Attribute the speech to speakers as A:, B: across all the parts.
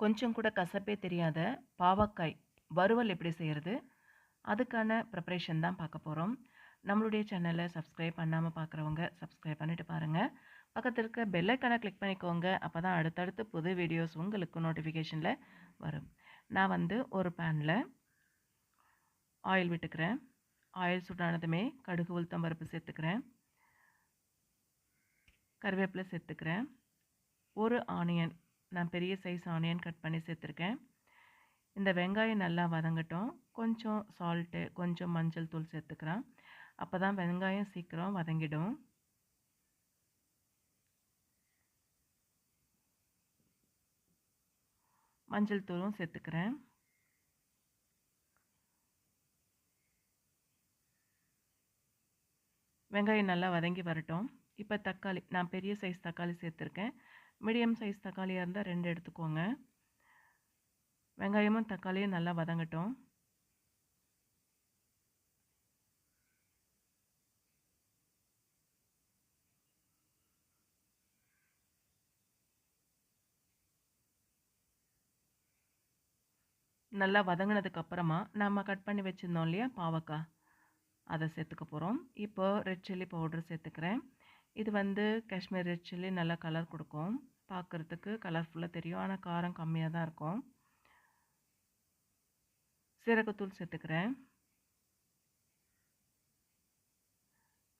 A: கொஞ்சம் கூட கசப்பே தெரியாத பாவக்காய் வறுவல் எப்படி செய்கிறது அதுக்கான ப்ரிப்ரேஷன் தான் பார்க்க போகிறோம் நம்மளுடைய சேனலை சப்ஸ்கிரைப் பண்ணாமல் பார்க்குறவங்க சப்ஸ்கிரைப் பண்ணிட்டு பாருங்கள் பக்கத்தில் இருக்க பெல்லைக்கான கிளிக் பண்ணிக்கோங்க. அப்போ தான் அடுத்தடுத்து புது வீடியோஸ் உங்களுக்கு நோட்டிஃபிகேஷனில் வரும். நான் வந்து ஒரு பேனில் ஆயில் விட்டுக்கிறேன். ஆயில் சூடானதுமே கடுகு உளுத்தம் பருப்பு சேர்த்துக்கிறேன். கருவேப்பிலை சேர்த்துக்கிறேன். ஒரு ஆனியன் நான் பெரிய சைஸ் ஆனியன் கட் பண்ணி சேர்த்துருக்கேன். இந்த வெங்காயம் நல்லா வதங்கட்டும். கொஞ்சம் சால்ட்டு கொஞ்சம் மஞ்சள் தூள் சேர்த்துக்கிறேன் அப்போ தான் வெங்காயம் சீக்கிரம் வதங்கிடும். மஞ்சள் தூளும் சேர்த்துக்கிறேன். வெங்காயம் நல்லா வதங்கி வரட்டும். இப்போ தக்காளி நான் பெரிய சைஸ் தக்காளி சேர்த்துருக்கேன். மீடியம் சைஸ் தக்காளியாக இருந்தால் ரெண்டு எடுத்துக்கோங்க. வெங்காயமும் தக்காளியும் நல்லா வதங்கட்டும். நல்லா வதங்கினதுக்கு அப்புறமா நம்ம கட் பண்ணி வச்சுருந்தோம் இல்லையா பாவக்காய். அதை சேர்த்துக்க போகிறோம் இப்போ ரெட் சில்லி பவுடர் சேர்த்துக்கிறேன். இது வந்து காஷ்மீர் ரெட் சில்லி நல்லா கலர் கொடுக்கும். பார்க்குறதுக்கு கலர்ஃபுல்லாக தெரியும். ஆனால் காரம் கம்மியாக தான் இருக்கும். சீரகத்தூள் சேர்த்துக்கிறேன்.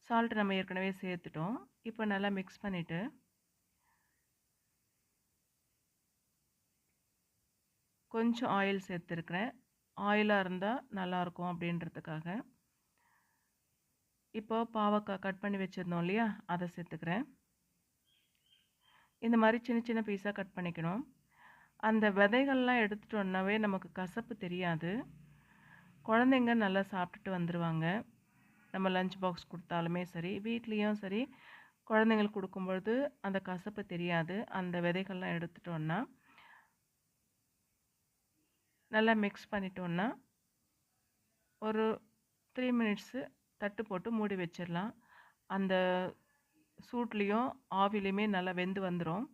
A: சால்ட் நம்ம ஏற்கனவே சேர்த்துட்டோம். இப்போ நல்லா மிக்ஸ் பண்ணிவிட்டு கொஞ்சம் ஆயில் சேர்த்துருக்குறேன். ஆயிலாக இருந்தால் நல்லாயிருக்கும் அப்படின்றதுக்காக. இப்போ பாவக்காய் கட் பண்ணி வச்சுருந்தோம் இல்லையா? அதை சேர்த்துக்கிறேன். இந்த மாதிரி சின்ன சின்ன பீஸாக கட் பண்ணிக்கணும். அந்த விதைகள்லாம் எடுத்துட்டோன்னாவே நமக்கு கசப்பு தெரியாது. குழந்தைங்க நல்லா சாப்பிட்டுட்டு வந்துடுவாங்க நம்ம லஞ்ச் பாக்ஸ் கொடுத்தாலுமே சரி வீட்லேயும் சரி குழந்தைங்களுக்கு கொடுக்கும்பொழுது அந்த கசப்பு தெரியாது. அந்த விதைகள்லாம் எடுத்துட்டோன்னா நல்லா மிக்ஸ் பண்ணிட்டோன்னா ஒரு த்ரீ மினிட்ஸு தட்டு போட்டு மூடி வச்சிடலாம். அந்த சூட்லேயும் ஆவிலையுமே நல்லா வெந்து வந்துடும்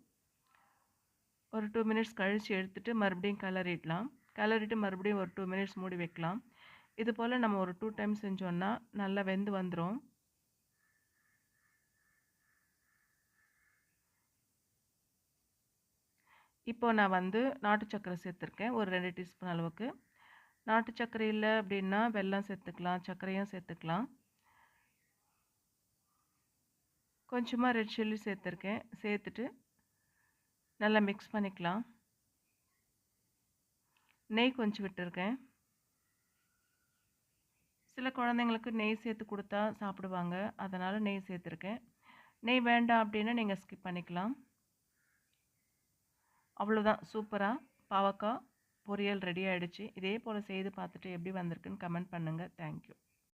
A: ஒரு டூ மினிட்ஸ் கழித்து எடுத்துகிட்டு மறுபடியும் கிளறிடலாம். கிளறிட்டு மறுபடியும் ஒரு டூ மினிட்ஸ் மூடி வைக்கலாம். இது போல் நம்ம ஒரு டூ டைம் செஞ்சோன்னா நல்லா வெந்து வந்துடும் இப்போ நான் வந்து நாட்டு சக்கரை சேர்த்துருக்கேன். ஒரு ரெண்டு டீஸ்பூன் அளவுக்கு. நாட்டு சர்க்கரை இல்லை அப்படின்னா வெல்லம் சேர்த்துக்கலாம் சர்க்கரையும் சேர்த்துக்கலாம். கொஞ்சமாக ரெட் சில்லி சேர்த்துருக்கேன். சேர்த்துட்டு நல்லா மிக்ஸ் பண்ணிக்கலாம். நெய் கொஞ்சம் விட்டுருக்கேன். சில குழந்தைங்களுக்கு நெய் சேர்த்து கொடுத்தா சாப்பிடுவாங்க. அதனால் நெய் சேர்த்துருக்கேன். நெய் வேண்டாம் அப்படின்னா நீங்கள் ஸ்கிப் பண்ணிக்கலாம். அவ்வளோதான் சூப்பராக பாவக்காய் பொரியல் ரெடி ஆகிடுச்சு இதே போல் செய்து பார்த்துட்டு எப்படி வந்திருக்குன்னு கமெண்ட் பண்ணுங்கள் தேங்க்யூ